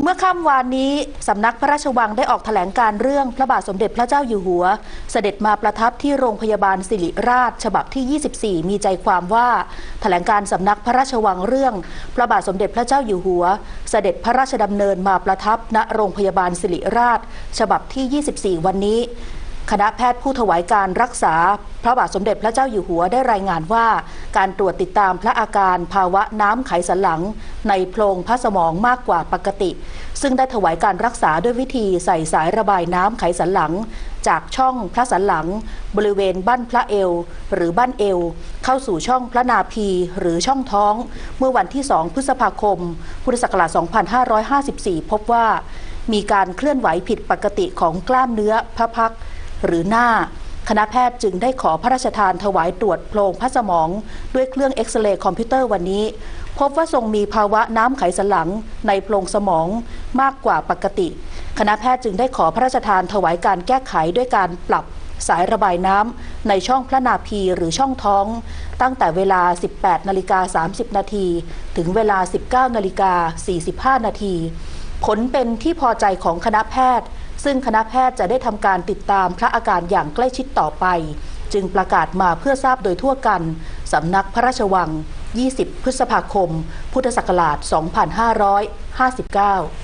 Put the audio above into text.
เมื่อค่ำวานนี้สำนักพระราชวังได้ออกแถลงการเรื่องพระบาทสมเด็จพระเจ้าอยู่หัว เสด็จมาประทับที่โรงพยาบาลสิริราช ฉบับที่ 24 มีใจความว่าแถลงการสำนักพระราชวังเรื่อง พระบาทสมเด็จพระเจ้าอยู่หัว เสด็จพระราชดำเนินมาประทับณโรงพยาบาลสิริราช ฉบับที่ 24 วันนี้คณะแพทย์ผู้ถวายการรักษา พระบาทสมเด็จพระเจ้าอยู่หัวได้รายงานว่า การตรวจติดตามพระอาการภาวะน้ำไขสันหลัง ในโพรงพระสมองมากกว่าปกติ ซึ่งได้ถวายการรักษาด้วยวิธีใส่สายระบายน้ำไขสันหลัง จากช่องพระสันหลัง บริเวณบั้นพระเอว หรือบั้นเอว เข้าสู่ช่องพระนาภีหรือช่องท้อง เมื่อวันที่ 2 พฤษภาคม พุทธศักราช2554 พบว่า มีการเคลื่อนไหวผิดปกติของกล้ามเนื้อพระพักหรือหน้า คณะแพทย์จึงได้ขอพระราชทานถวายตรวจโพรงพระสมอง ด้วยเครื่องเอ็กซเรย์คอมพิวเตอร์วันนี้ พบว่าทรงมีภาวะน้ำไขสันหลังในโพรงสมองมากกว่าปกติ คณะแพทย์จึงได้ขอพระราชทานถวายการแก้ไขด้วยการปรับสายระบายน้ำในช่องพระนาภีหรือช่องท้อง ตั้งแต่เวลา 18นาฬิกา30 นาที ถึงเวลา 19นาฬิกา45 นาที ผลเป็นที่พอใจของคณะแพทย์ ซึ่งคณะแพทย์จะได้ทำการติดตามพระอาการอย่างใกล้ชิดต่อไป จึงประกาศมาเพื่อทราบโดยทั่วกันสำนักพระราชวัง 20 พฤษภาคม พุทธศักราช 2559